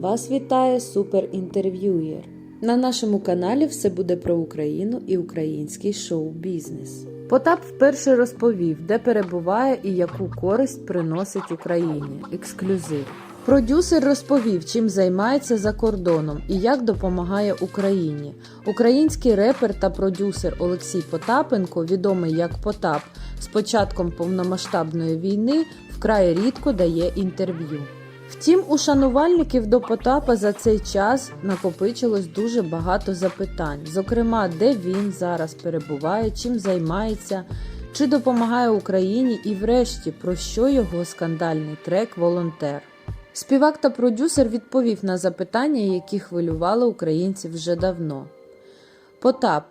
Вас вітає суперінтерв'юєр. На нашому каналі все буде про Україну і український шоу-бізнес. Потап вперше розповів, де перебуває і яку користь приносить Україні. Ексклюзив. Продюсер розповів, чим займається за кордоном і як допомагає Україні. Український репер та продюсер Олексій Потапенко, відомий як Потап, з початком повномасштабної війни вкрай рідко дає інтерв'ю. Втім, у шанувальників до Потапа за цей час накопичилось дуже багато запитань, зокрема, де він зараз перебуває, чим займається, чи допомагає Україні і, врешті, про що його скандальний трек Волонтер. Співак та продюсер відповів на запитання, які хвилювали українців вже давно. Потап.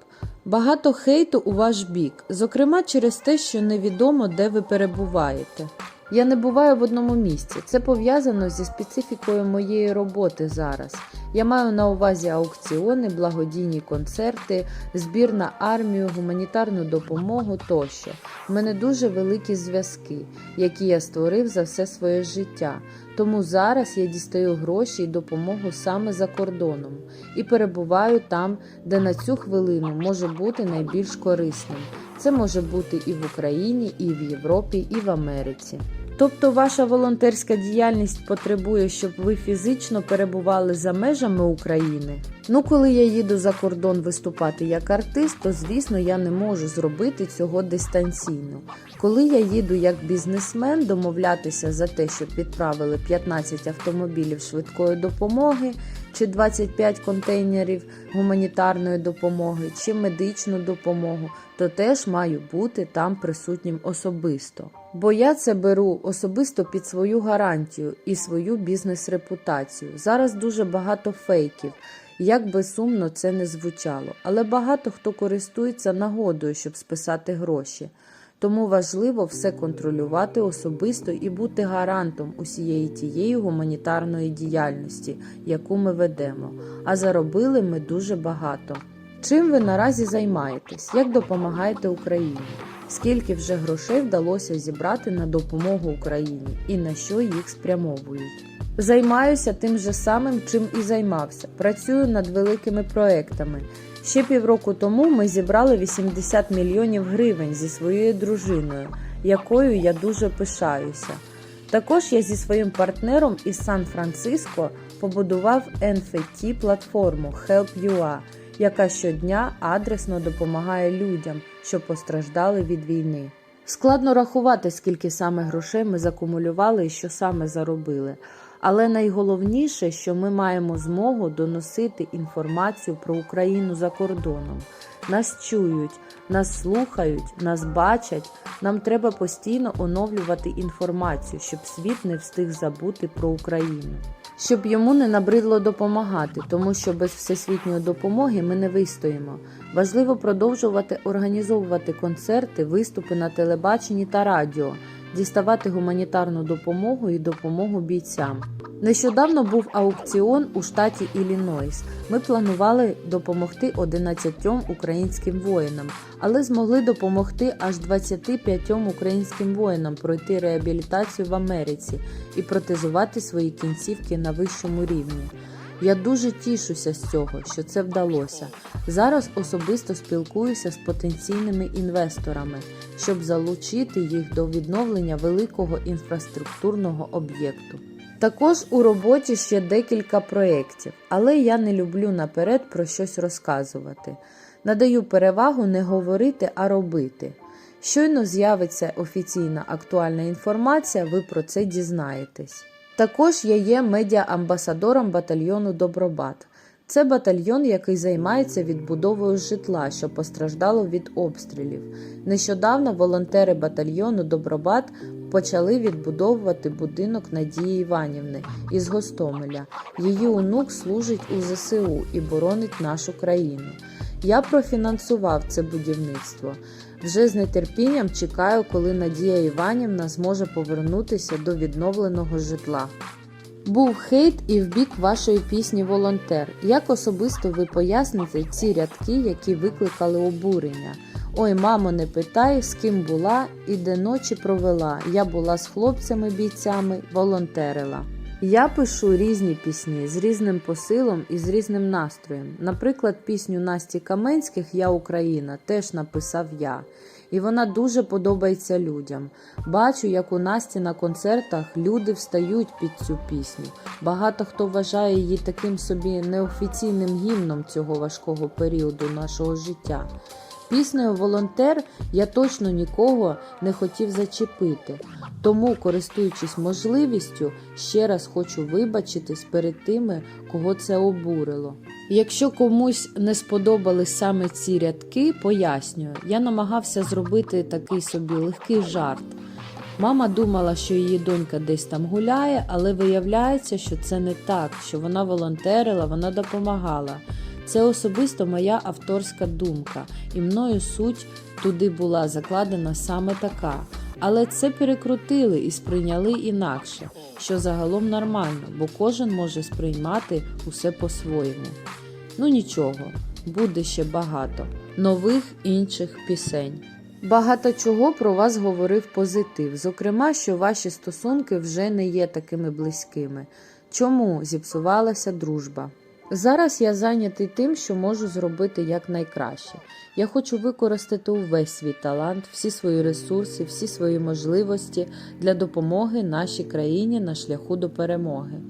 Багато хейту у ваш бік, зокрема через те, що невідомо, де ви перебуваєте. Я не буваю в одному місці. Це пов'язано зі специфікою моєї роботи зараз. Я маю на увазі аукціони, благодійні концерти, збір на армію, гуманітарну допомогу тощо. У мене дуже великі зв'язки, які я створив за все своє життя. Тому зараз я дістаю гроші і допомогу саме за кордоном і перебуваю там, де на цю хвилину може бути найбільш корисним. Це може бути і в Україні, і в Європі, і в Америці. Тобто ваша волонтерська діяльність потребує, щоб ви фізично перебували за межами України? Ну, коли я їду за кордон виступати як артист, то звісно я не можу зробити цього дистанційно. Коли я їду як бізнесмен домовлятися за те, щоб відправили 15 автомобілів швидкої допомоги, чи 25 контейнерів гуманітарної допомоги, чи медичну допомогу, то теж маю бути там присутнім особисто. Бо я це беру особисто під свою гарантію і свою бізнес-репутацію. Зараз дуже багато фейків. Як би сумно це не звучало, але багато хто користується нагодою, щоб списати гроші. Тому важливо все контролювати особисто і бути гарантом усієї тієї гуманітарної діяльності, яку ми ведемо. А заробили ми дуже багато. Чим ви наразі займаєтесь? Як допомагаєте Україні? Скільки вже грошей вдалося зібрати на допомогу Україні і на що їх спрямовують? Займаюся тим же самим, чим і займався. Працюю над великими проектами. Ще півроку тому ми зібрали 80 мільйонів гривень зі своєю дружиною, якою я дуже пишаюся. Також я зі своїм партнером із Сан-Франциско побудував NFT платформу Help.ua, яка щодня адресно допомагає людям, що постраждали від війни. Складно рахувати, скільки саме грошей ми закумулювали і що саме заробили. Але найголовніше, що ми маємо змогу доносити інформацію про Україну за кордоном. Нас чують, нас слухають, нас бачать. Нам треба постійно оновлювати інформацію, щоб світ не встиг забути про Україну. Щоб йому не набридло допомагати, тому що без всесвітньої допомоги ми не вистоїмо. Важливо продовжувати організовувати концерти, виступи на телебаченні та радіо, діставати гуманітарну допомогу і допомогу бійцям. Нещодавно був аукціон у штаті Іллінойс. Ми планували допомогти 11 українським воїнам, але змогли допомогти аж 25 українським воїнам пройти реабілітацію в Америці і протезувати свої кінцівки на вищому рівні. Я дуже тішуся з цього, що це вдалося. Зараз особисто спілкуюся з потенційними інвесторами, щоб залучити їх до відновлення великого інфраструктурного об'єкту. Також у роботі ще декілька проєктів, але я не люблю наперед про щось розказувати. Надаю перевагу не говорити, а робити. Щойно з'явиться офіційна актуальна інформація, ви про це дізнаєтесь. Також я є медіа-амбасадором батальйону Добробат. Це батальйон, який займається відбудовою житла, що постраждало від обстрілів. Нещодавно волонтери батальйону Добробат почали відбудовувати будинок Надії Іванівни із Гостомеля. Її онук служить у ЗСУ і боронить нашу країну. Я профінансував це будівництво. Вже з нетерпінням чекаю, коли Надія Іванівна зможе повернутися до відновленого житла. Був хейт і в бік вашої пісні Волонтер. Як особисто ви поясните ці рядки, які викликали обурення? Ой, мамо, не питай, з ким була і де ночі провела. Я була з хлопцями-бійцями, волонтерила. Я пишу різні пісні з різним посилом і з різним настроєм. Наприклад, пісню Насті Каменських Я Україна теж написав я. І вона дуже подобається людям. Бачу, як у Насті на концертах люди встають під цю пісню. Багато хто вважає її таким собі неофіційним гімном цього важкого періоду нашого життя. Піснею Волонтер я точно нікого не хотів зачепити, тому, користуючись можливістю, ще раз хочу вибачитись перед тими, кого це обурило. Якщо комусь не сподобались саме ці рядки, пояснюю, я намагався зробити такий собі легкий жарт. Мама думала, що її донька десь там гуляє, але виявляється, що це не так, що вона волонтерила, вона допомагала. Це особисто моя авторська думка, і мною суть туди була закладена саме така. Але це перекрутили і сприйняли інакше, що загалом нормально, бо кожен може сприймати усе по-своєму. Ну нічого, буде ще багато нових інших пісень. Багато чого про вас говорив позитив, зокрема, що ваші стосунки вже не є такими близькими. Чому зіпсувалася дружба? Зараз я зайнятий тим, що можу зробити якнайкраще. Я хочу використати увесь свій талант, всі свої ресурси, всі свої можливості для допомоги нашій країні на шляху до перемоги.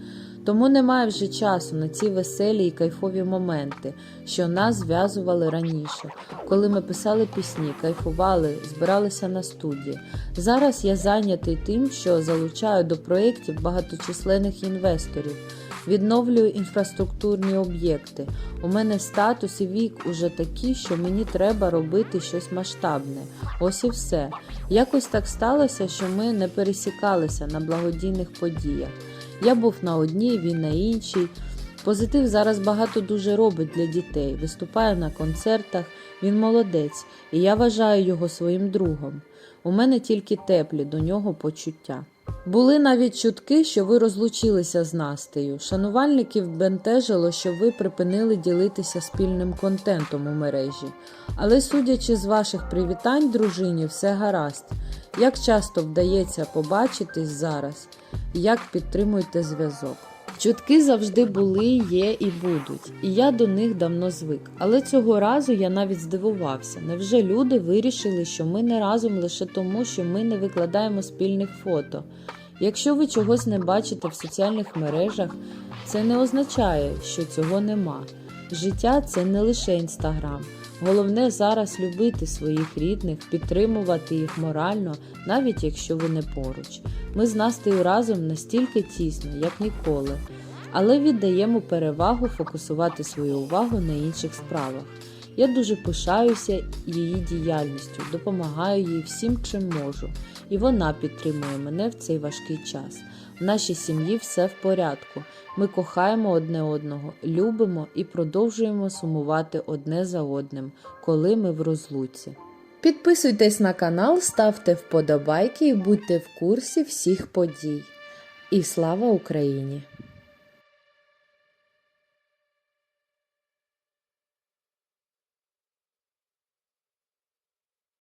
Тому немає вже часу на ці веселі і кайфові моменти, що нас зв'язували раніше, коли ми писали пісні, кайфували, збиралися на студії. Зараз я зайнятий тим, що залучаю до проєктів багаточисленних інвесторів. Відновлюю інфраструктурні об'єкти. У мене статус і вік уже такі, що мені треба робити щось масштабне. Ось і все. Якось так сталося, що ми не пересікалися на благодійних подіях. Я був на одній, він на іншій. Позитив зараз багато дуже робить для дітей, виступає на концертах, він молодець, і я вважаю його своїм другом. У мене тільки теплі до нього почуття. Були навіть чутки, що ви розлучилися з Настею. Шанувальників бентежило, що ви припинили ділитися спільним контентом у мережі. Але судячи з ваших привітань, дружині, все гаразд. Як часто вдається побачитись зараз, як підтримуєте зв'язок? Чутки завжди були, є і будуть, і я до них давно звик. Але цього разу я навіть здивувався. Невже люди вирішили, що ми не разом лише тому, що ми не викладаємо спільних фото? Якщо ви чогось не бачите в соціальних мережах, це не означає, що цього нема. Життя це не лише інстаграм. Головне зараз любити своїх рідних, підтримувати їх морально, навіть якщо ви не поруч. Ми з Настею разом настільки тісно, як ніколи, але віддаємо перевагу фокусувати свою увагу на інших справах. Я дуже пишаюся її діяльністю, допомагаю їй всім, чим можу, і вона підтримує мене в цей важкий час. В нашій сім'ї все в порядку. Ми кохаємо одне одного, любимо і продовжуємо сумувати одне за одним, коли ми в розлуці. Підписуйтесь на канал, ставте вподобайки і будьте в курсі всіх подій. І слава Україні!